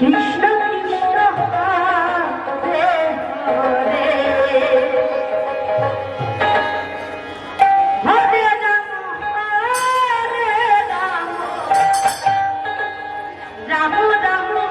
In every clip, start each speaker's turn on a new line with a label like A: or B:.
A: Krishna Krishna Ram Ram.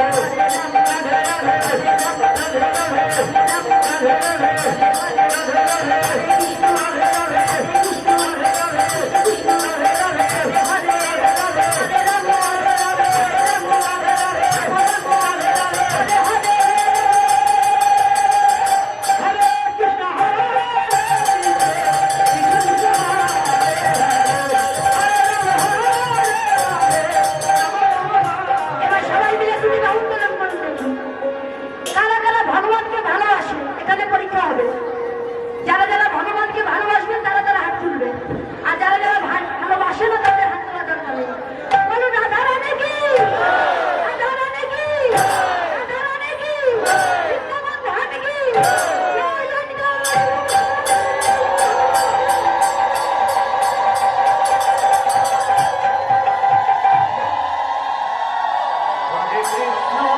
A: Thank you. Thank you.